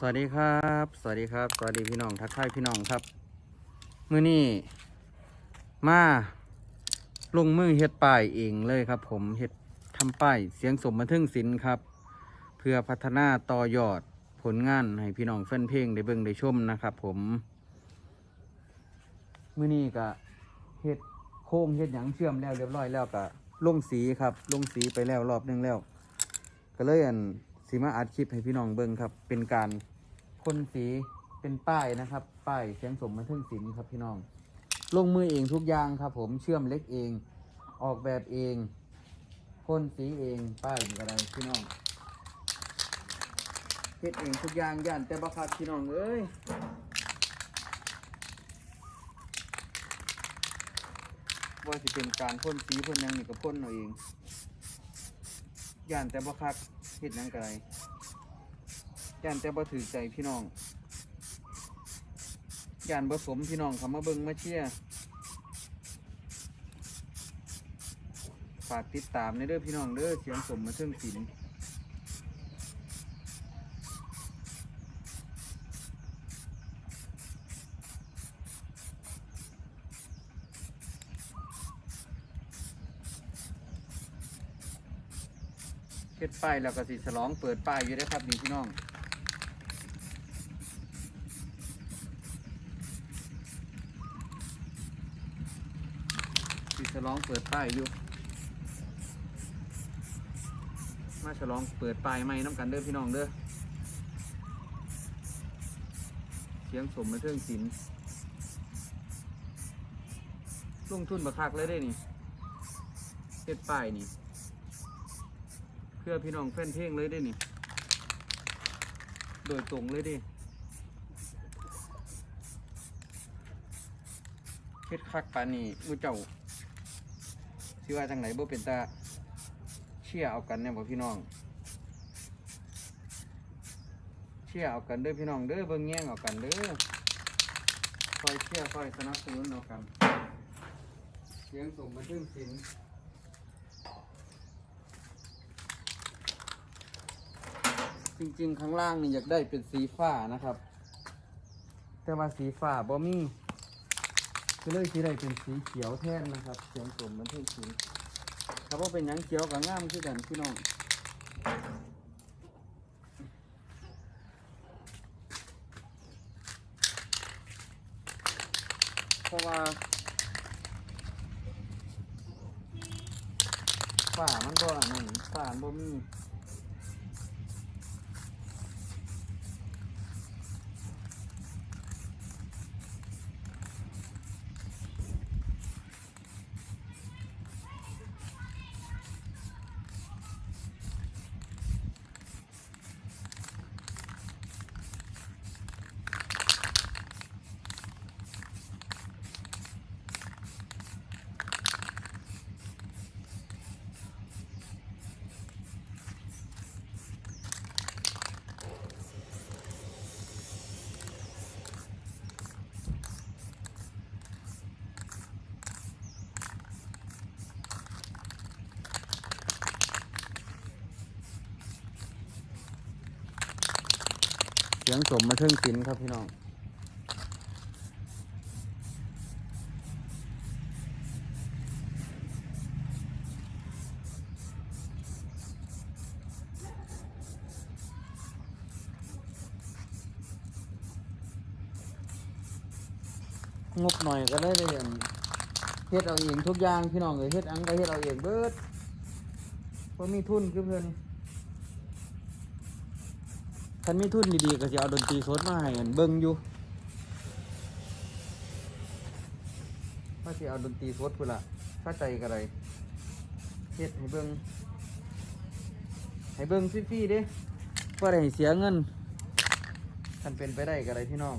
สวัสดีครับ สวัสดีครับ สวัสดีพี่น้อง ทักทายพี่น้องครับ มื้อนี้มาลงมือเฮ็ดป้ายเองเลยครับ ผมเฮ็ดทำป้ายเสียงสมบันทึงศิลป์ครับ เพื่อพัฒนาต่อยอดผลงานให้พี่น้องแฟนเพลงได้เบิ่งได้ชมนะครับ ผมมื้อนี้ก็เฮ็ดโค้งเฮ็ดหยังเชื่อมแล้วเรียบร้อยแล้วก็ลงสีครับ ลงสีไปแล้วรอบหนึงแล้ว ก็เลยอัน สีมาอัดคลิปให้พี่น้องเบิ่งครับ เป็นการพ่นสีเป็นป้ายนะครับ ป้ายเสียงสมบันทึงศิลป์ครับพี่น้อง ลงมือเองทุกอย่างครับ ผมเชื่อมเล็กเองออกแบบเองพ่นสีเองป้ายอะไรพี่น้องเฮ็ดเองทุกอย่างย่านแต่บัคัดพี่น้องเอ้ยว่าสิเป็นการพ่นสีพ่นยังนี่ก็พ่นเอาเองย่านแต่บ่คัก เห็ดหยังกะไรย่านแต่บ่ถือใจพี่น้องย่านบ่สมพี่น้องเขามาเบิ่งมาเชียร์ฝากติดตามในเด้อพี่น้องเด้อเสียงสมมาเทิงศิลป์ ดป้ายแล้วก็สิฉลองเปิดป้ายอยู่เด้ครับนี่พี่น้องสิฉลองเปิดป้ายอยู่ มาฉลองเปิดป้ายใหม่น้ำกันเด้อพี่น้องเด้อเสียงสมมาเทิงศิลป์ลงทุนบักคักเลยได้นี่เฮ็ดป้ายนี่ พื่อพี่น้องแฟนเพลงเลยได้นี่ โดยตรงเลยดิเฮ็ดคักปานนี้มูเจ้าสิว่าจังไหนบ่เป็นตาเชี่ยเอากันเนี่ยบ่พี่น้อง เชี่ยเอากันเด้อพี่น้องเด้อเบิ่งแย่งเอากันเด้อคอยเชี่ยคอยสนับสนุนเอากันเสียงส่งมาถึงศิล จริง ๆ ข้างล่างนี่อยากได้เป็นสีฟ้านะครับ แต่ว่าสีฟ้าบ่มีก็เลยสีได้เป็นสีเขียวแทนนะครับเสียงสมมันเท่สีถ้าว่าเป็นยังเขียวกับงามคือกันพี่น้องเพราะว่าฝ้ามันบ่อันนั้นฝ้าบ่มี สียงสมมาเทิงศิลป์ครับพี่น้องงบหน่อยก็ได้เลยอย่างเฮ็ดเอาเองทุกอย่างพี่น้องเลยเฮ็ดอังก็เฮ็ดเอาเองเบิดเพราะมีทุนคือเพื่อน คันมีทุนดีๆก็จะเอาดนตรีสดมาให้กันเบิ่งอยู่ว่าจะเอาดนตรีสดพุ่นละถ้าใจกันไรเฮ็ดให้เบิ่งให้เบิ่งฟรีๆเด้ว่าได้ให้เสียเงินคันเป็นไปได้กันไรพี่น้อง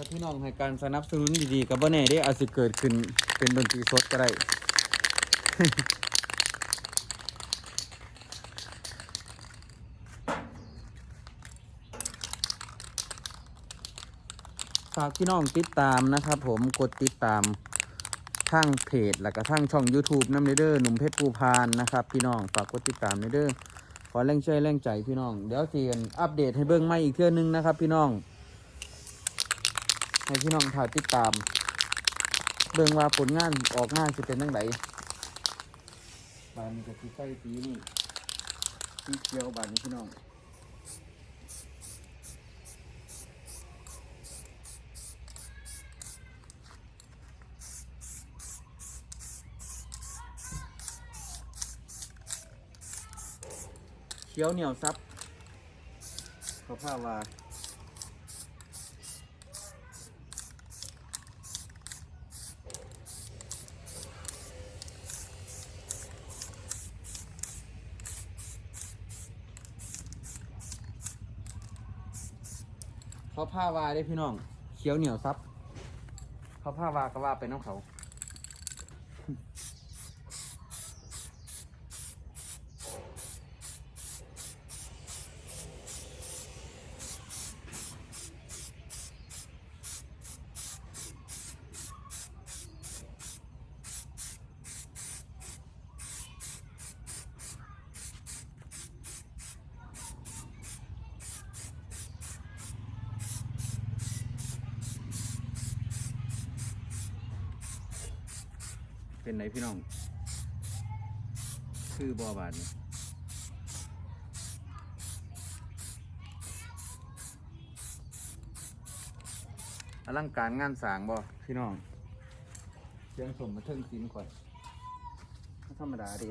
ถ้าพี่น้องให้การสนับสนุนดีๆกับว่าแน่เด้อาจสิเกิดขึ้นเป็นดนตรีสดก็ได้ฝากพี่น้องติดตามนะครับผมกดติดตามทางเพจแล้วก็ทางช่อง YouTube น้ำเด้อหนุ่มเพชรภูพานนะครับ พี่น้องฝากกดติดตามเด้อขอแรงใจแรงใจพี่น้อง เดี๋ยวทีกันอัปเดตให้เบิ่งใหม่อีกเทื่อนึงนะครับ พี่น้อง ให้พี่น้องถ่ายติดตาม เบิ่งว่าผลงานออกงานจะเป็นยังไงบานนี้ก็สีใส่สีนี่สีเขียวบานนี้พี่น้องเขียวเหนียวซับเขาพาว่า เขาผ้าวาได้พี่น้อง เขียวเหนียวซับ เขาผ้าวาก็ว่าไปน้องเขา เป็นไหนพี่น้อง คือบอบาดนี่อลังการงานสางบอพี่น้องเสียงสมมาเทิงสินก่อนธรรมดาดิ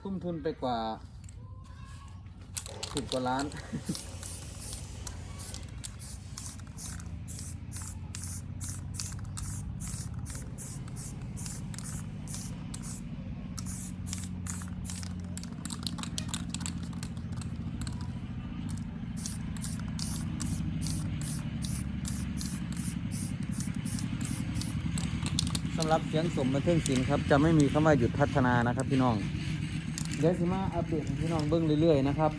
ทุ่มทุนไปกว่าสิบกว่าล้าน สำหรับเสียงสมบันเทิงศิลป์ครับ จะไม่มีคำว่าหยุดพัฒนานะครับพี่น้อง เดี๋ยวสิมาอัปเดตให้พี่น้องเบิ้งเรื่อยๆนะครับ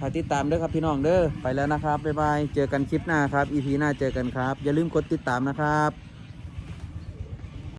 ฝากติดตามด้วยครับพี่น้องเด้อไปแล้วนะครับบ๊ายบายเจอกันคลิปหน้าครับ EP หน้าเจอกันครับ อย่าลืมกดติดตามนะครับ